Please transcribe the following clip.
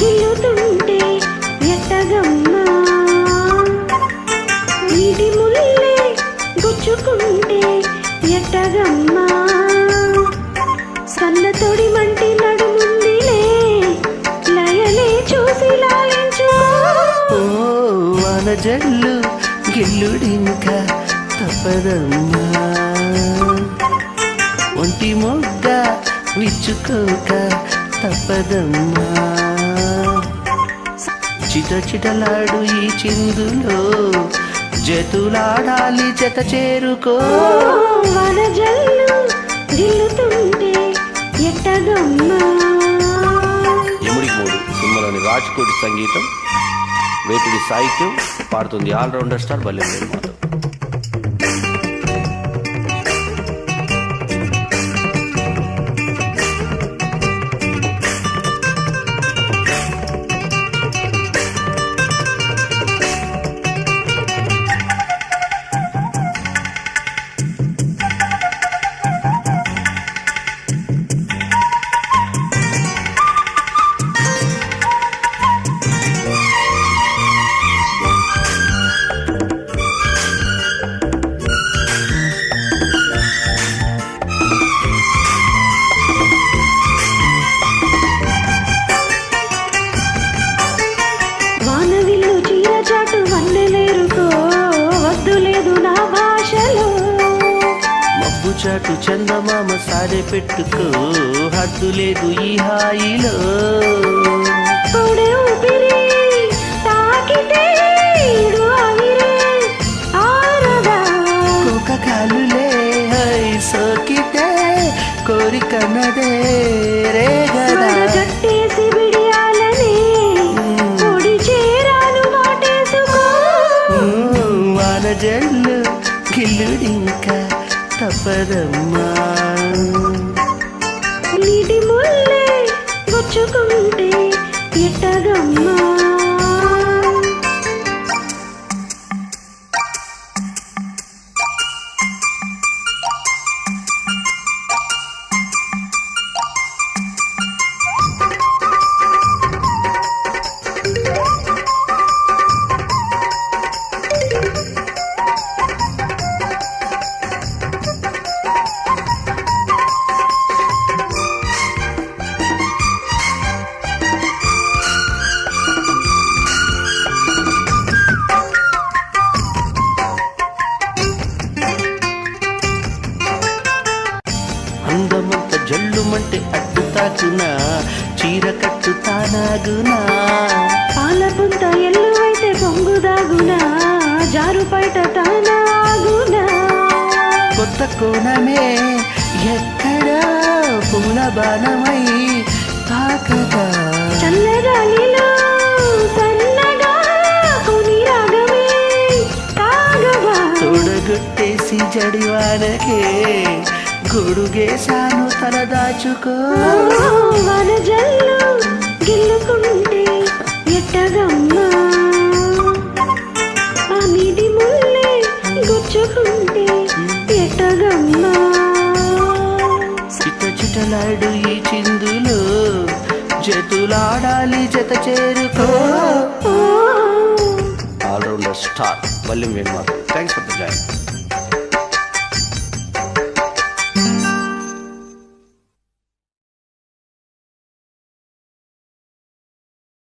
గిల్లుతుంటే ఎట్టగమ్మా? నీటి ముల్లే గుచ్చుకుంటే ఎట్టగమ్మా? సన్న తొడి మంటి లయలే చూసి లాలించుకో వన జల్లు గిల్లుడింకా తప్పదమ్మా. ఒంటి మొగ్గ విచ్చుకోక తప్పదమ్మా. చిట చిటలాడు ఈ చిందులో జతులాడాలి జత చేరుకో. వన జల్లు గిల్లుతుంటే ఎట్టగమ్మా ఎముడి మూడు సినిమాలోని రాజ్కోటి సంగీతం వేటుడి సాహిత్యం పాడుతుంది ఆల్రౌండర్ స్టార్ బల్లెం చాటు చందమామ సారె పెట్టుకో హద్దు లేదు ఈ హాయిలో. కాలులే సోకితే కోరికన్నదే గట్టేసి పొడి చేరాను వాన జల్లు గిల్లుడింకా తప్పదమ్మా నీటి ముల్లే గుచ్చుకుంటే ఎట్టగమ్మా. జల్లుమంటే అడ్డు తాకునా చీర కట్టు తానాగునా. పాల పుంత ఎల్లువైతే పొంగు దాగునా జారు బయట తానాగునా. కొత్త కోణమే ఎక్కడా పూల బాణమై తాకగా చల్లగాలిలో సన్నగా కొని రాగమే తాగవా. తోడగొట్టేసి జడివానకే గొడుగేశాను తల దాచుకో. వన జల్లు గిల్లుకుంటే ఎట్టగమ్మా? ఆ నీటి ముల్లే గుచ్చుకుంటే ఎట్టగమ్మా? చిట చిటలాడు ఈ చిందులో జతులాడాలి జత చేరుకో. Allrounder star Ballem Venumadhav thanks for the join